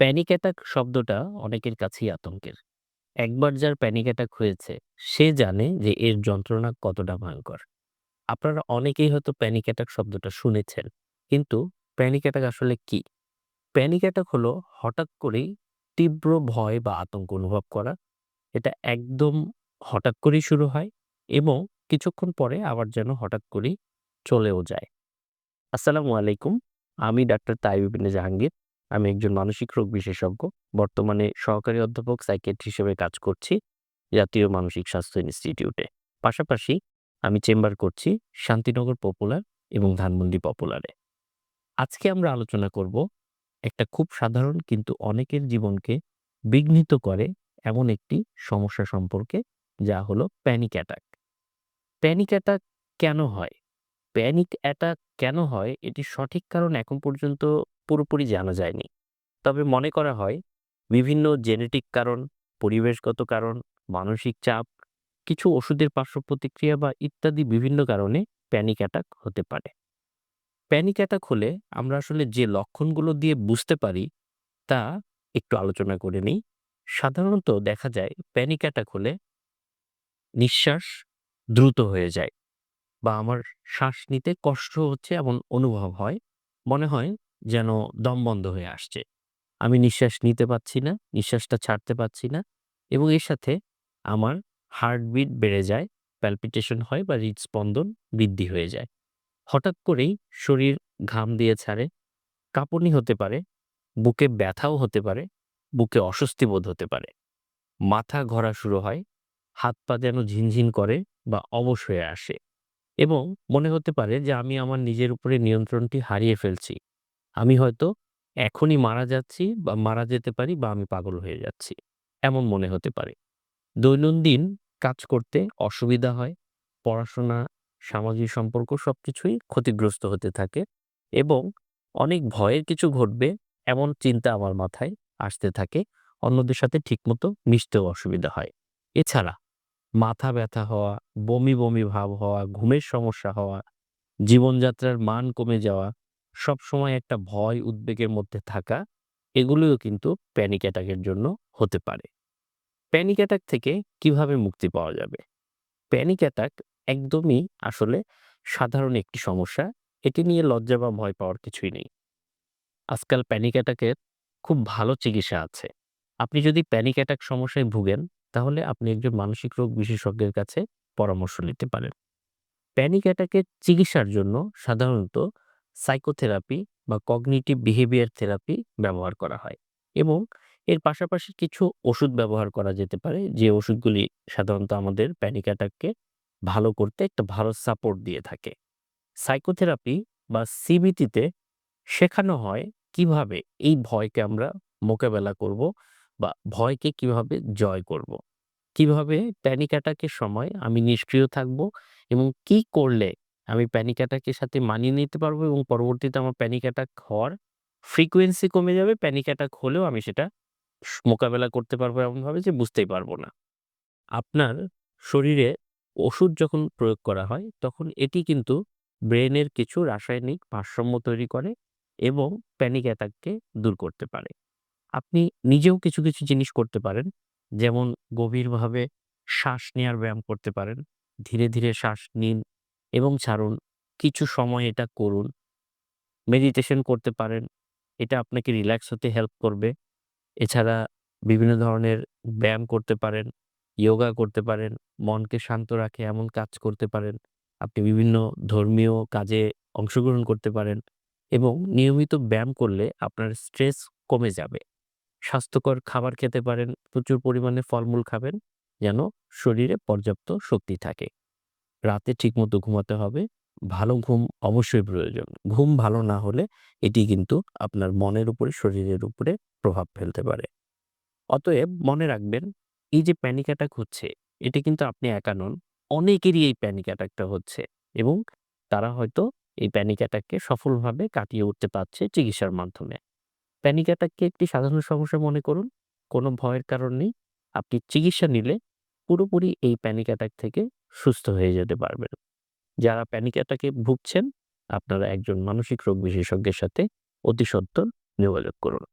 Panic attack শব্দটা অনেকের কাছেই আতঙ্কের। একবার যার প্যানিক অ্যাটাক হয়েছে, সে জানে যে এর যন্ত্রণা কতটা ভয়ঙ্কর। আপনারা অনেকেই হয়তো প্যানিক অ্যাটাক শব্দটা শুনেছেন। কিন্তু প্যানিক অ্যাটাক আসলে কি? প্যানিক অ্যাটাক হলো হঠাৎ করেই তীব্র ভয় বা আতঙ্ক অনুভব করা। এটা একদম হঠাৎ করেই শুরু হয় এবং কিছুক্ষণ পরে আবার যেন হঠাৎ করেই চলেও যায়। আসসালামু আলাইকুম। আমি ডাক্তার তাইব ইবনে জাহাঙ্গীর। আমি একজন মানসিক রোগ বিশেষজ্ঞ। বর্তমানে সহকারী অধ্যাপক সাইকিয়াট্রি হিসেবে কাজ করছি জাতীয় মানসিক স্বাস্থ্য ইনস্টিটিউটে। পাশাপাশি আমি চেম্বার করছি শান্তিনগর পপুলার এবং ধানমন্ডি পপুলারে। আজকে আমরা আলোচনা করব একটা খুব সাধারণ কিন্তু অনেকের জীবনকে বিঘ্নিত করে এমন একটি সমস্যা সম্পর্কে, যা হলো প্যানিক অ্যাটাক। প্যানিক অ্যাটাক কেন হয়? প্যানিক অ্যাটাক কেন হয় এটির সঠিক কারণ এখন পর্যন্ত পুরোপুরি জানা যায়নি। তবে মনে করা হয় বিভিন্ন জেনেটিক কারণ, পরিবেশগত কারণ, মানসিক চাপ, কিছু ওষুধের পার্শ্ব প্রতিক্রিয়া বা ইত্যাদি বিভিন্ন কারণে প্যানিক অ্যাটাক হতে পারে। প্যানিক অ্যাটাক হলে আমরা আসলে যে লক্ষণগুলো দিয়ে বুঝতে পারি তা একটু আলোচনা করে নিই। সাধারণত দেখা যায় প্যানিক অ্যাটাক হলে নিঃশ্বাস দ্রুত হয়ে যায় বা আমার শ্বাস নিতে কষ্ট হচ্ছে এমন অনুভব হয়। মনে হয় যেন দম বন্ধ হয়ে আসছে। আমি নিঃশ্বাস নিতে পারছি না, নিঃশ্বাসটা ছাড়তে পারছি না এবং এর সাথে আমার হার্টবিট বেড়ে যায়, প্যালপিটেশন হয় বা হৃদস্পন্দন বৃদ্ধি হয়ে যায়। হঠাৎ করেই শরীর ঘাম দিয়ে ছাড়ে, কাঁপুনি হতে পারে, বুকে ব্যথাও হতে পারে, বুকে অস্বস্তি বোধ হতে পারে। মাথা ঘোরা শুরু হয়, হাত পা যেন ঝিনঝিন করে বা অবশ হয়ে আসে এবং মনে হতে পারে যে আমি আমার নিজের উপরে নিয়ন্ত্রণটি হারিয়ে ফেলছি। আমি হয়তো এখনই মারা যাচ্ছি বা মারা যেতে পারি বা আমি পাগল হয়ে যাচ্ছি। এমন মনে হতে পারে। দৈনন্দিন কাজ করতে অসুবিধা হয়। পড়াশোনা, সামাজিক সম্পর্ক সবকিছুই ক্ষতিগ্রস্ত হতে থাকে এবং অনেক ভয়ের কিছু ঘটবে এমন চিন্তা আমার মাথায় আসতে থাকে। অন্যদের সাথে ঠিকমতো মিশতেও অসুবিধা হয়। এছাড়া মাথা ব্যথা হওয়া, বমি, বমি ভাব হওয়া, ঘুমের সমস্যা হওয়া, জীবনযাত্রার মান কমে যাওয়া, সবসময় একটা ভয় উদ্বেগের মধ্যে থাকা, এগুলোও কিন্তু প্যানিক অ্যাটাকের জন্য হতে পারে। প্যানিক অ্যাটাক থেকে কীভাবে মুক্তি পাওয়া যাবে? প্যানিক অ্যাটাক একদমই আসলে সাধারণ একটি সমস্যা। এটি নিয়ে লজ্জা বা ভয় পাওয়ার কিছুই নেই। আজকাল প্যানিক অ্যাটাকের খুব ভালো চিকিৎসা আছে। আপনি যদি প্যানিক অ্যাটাক সমস্যায় ভুগেন, তাহলে আপনি একজন মানসিক রোগ বিশেষজ্ঞের কাছে পরামর্শ নিতে পারেন। প্যানিক অ্যাটাকের চিকিৎসার জন্য সাধারণত সাইকোথেরাপি বা কগনিটিভ বিহেভিয়ার থেরাপি ব্যবহার করা হয় এবং এর পাশাপাশি কিছু ওষুধ ব্যবহার করা যেতে পারে যে ওষুধগুলি সাধারণত আমাদের প্যানিক অ্যাটাককে ভালো করতে একটা ভালো সাপোর্ট দিয়ে থাকে। সাইকোথেরাপি বা সিবিটিতে শেখানো হয় কীভাবে এই ভয়কে আমরা মোকাবেলা করব বা ভয়কে কীভাবে জয় করব। কীভাবে প্যানিক অ্যাটাকের সময় আমি নিষ্ক্রিয় থাকব এবং কি করলে আমি প্যানিক অ্যাটাকের সাথে মানিয়ে নিতে পারব এবং পরবর্তীতে আমার প্যানিক অ্যাটাক হওয়ার ফ্রিকোয়েন্সি কমে যাবে। প্যানিক অ্যাটাক হলেও আমি সেটা মোকাবেলা করতে পারব এমনভাবে যে বুঝতেই পারব না। আপনার শরীরে ওষুধ যখন প্রয়োগ করা হয়, তখন এটি কিন্তু ব্রেনের কিছু রাসায়নিক ভারসাম্য তৈরি করে এবং প্যানিক অ্যাটাককে দূর করতে পারে। আপনি নিজেও কিছু, কিছু জিনিস করতে পারেন। যেমন গভীরভাবে শ্বাস নেয়ার ব্যায়াম করতে পারেন। ধীরে, ধীরে শ্বাস নিন এবং ছাড়ুন। কিছু সময় এটা করুন। মেডিটেশন করতে পারেন। এটা আপনাকে রিল্যাক্স হতে হেল্প করবে। এছাড়া বিভিন্ন ধরনের ব্যায়াম করতে পারেন, ইয়োগা করতে পারেন, মনকে শান্ত রাখে এমন কাজ করতে পারেন। আপনি বিভিন্ন ধর্মীয় কাজে অংশগ্রহণ করতে পারেন এবং নিয়মিত ব্যায়াম করলে আপনার স্ট্রেস কমে যাবে। স্বাস্থ্যকর খাবার খেতে পারেন, প্রচুর পরিমাণে ফলমূল খাবেন যেন শরীরে পর্যাপ্ত শক্তি থাকে। রাতে ঠিকমতো ঘুমাতে হবে। ভালো ঘুম অবশ্যই প্রয়োজন। ঘুম ভালো না হলে এটি কিন্তু আপনার মনের উপরে, শরীরের উপরে প্রভাব ফেলতে পারে। অতএব মনে রাখবেন এই যে প্যানিক অ্যাটাক হচ্ছে, এটি কিন্তু আপনি একা নন। অনেকেরই এই প্যানিক অ্যাটাকটা হচ্ছে এবং তারা হয়তো এই প্যানিক অ্যাটাককে সফলভাবে কাটিয়ে উঠতে পারছে চিকিৎসার মাধ্যমে। প্যানিক অ্যাটাককে একটি সাধারণ সমস্যা মনে করুন। কোনো ভয়ের কারণ নেই। আপনি চিকিৎসা নিলে পুরোপুরি এই প্যানিক অ্যাটাক থেকে সুস্থ হয়ে যেতে পারবেন। যারা প্যানিক অ্যাটাকে ভুগছেন, আপনারা একজন মানসিক রোগ বিশেষজ্ঞের সাথে অতি সত্বর যোগাযোগ করুন।